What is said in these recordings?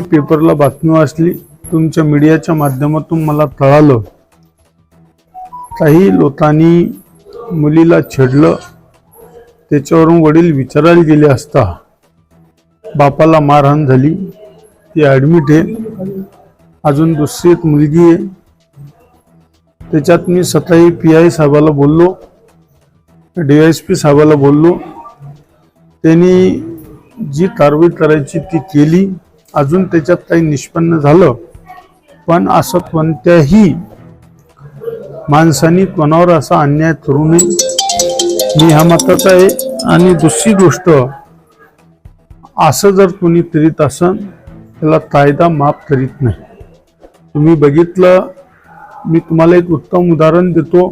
पेपरला बातमी वाचली तुमच्या मीडियाच्या माध्यमातून मला कळालं काही लोकांनी मुलीला छेडलं त्याच्यावरून वडील विचारायला गेले असता बापाला मारहाण झाली ती ॲडमिट आहे. अजून दुसरी एक मुलगी आहे. त्याच्यात मी सकाळी पी आय साहेबाला बोललो डी एस पी साहेबाला बोललो. त्यांनी जी कारवाई करायची ती केली अजून त्याच्यात काही निष्पन्न झालं पण असं कोणत्याही माणसाने कोणावर असा अन्याय करू नये. मी ह्या मताचा आहे. आणि दुसरी गोष्ट असं जर कोणी करीत असन त्याला कायदा माफ करीत नाही. तुम्ही बघितलं मी तुम्हाला एक उत्तम उदाहरण देतो.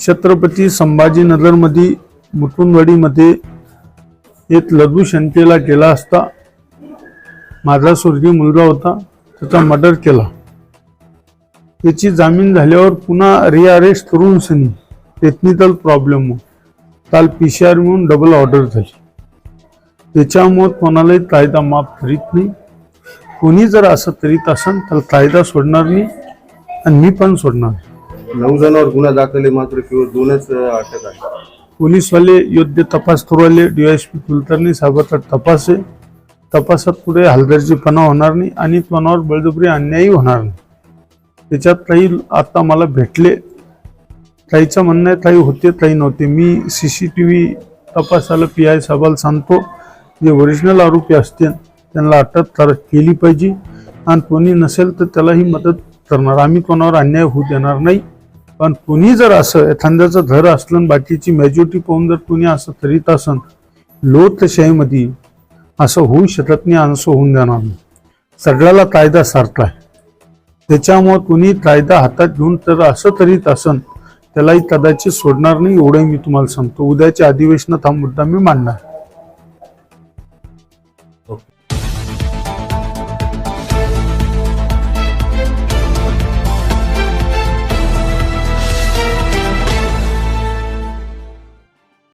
छत्रपती संभाजीनगरमध्ये मुकुंदवाडीमध्ये एक लघु शंकेला गेला असता माझा स्वर्गीय मुलगा होता त्याचा मर्डर केला. त्याची जामीन झाल्यावर पुन्हा रिअरेस्ट करून सनी टेक्निकल प्रॉब्लेम काल पी सी आर म्हणून डबल ऑर्डर झाली. त्याच्यामुळे कोणालाही कायदा माफ करीत नाही. कोणी जर असं करीत असेल तर कायदा सोडणार नाही आणि मी पण सोडणार. नऊ जणांवर गुन्हा दाखल आहे मात्र केवळ दोनच अटक आहे. पोलीसवाले योग्य तपास करू आले डीवायसपी कुलकर्णी साहेबाचा तपास आहे. तपासात पुढे हलगर्जीपणा होणार नाही आणि कोणावर बळजबरी अन्यायही होणार नाही. त्याच्यात काही आता मला भेटले. काहीचं म्हणणं आहे काही होते काही नव्हते. मी सी सी टी व्ही तपासाला पी आय साहेबाला सांगतो जे ओरिजिनल आरोपी असतील त्यांना अटक कर केली पाहिजे. आणि कोणी नसेल तर त्यालाही मदत करणार. आम्ही कोणावर अन्याय होऊ देणार नाही. पण कोणी जर असं एखाद्याचं घर असलं आणि बाकीची मेजॉरिटी पाहून जर कोणी असं करीत असन लोकशाहीमध्ये असं होऊ शकत नाही असं होऊन जाणार नाही. सगळ्याला कायदा सारखा आहे. त्याच्यामुळं कुणी कायदा हातात घेऊन तर असं तरी असन त्यालाही कदाचित सोडणार नाही एवढंही मी तुम्हाला सांगतो. उद्याच्या अधिवेशनात हा मुद्दा मी मांडणार.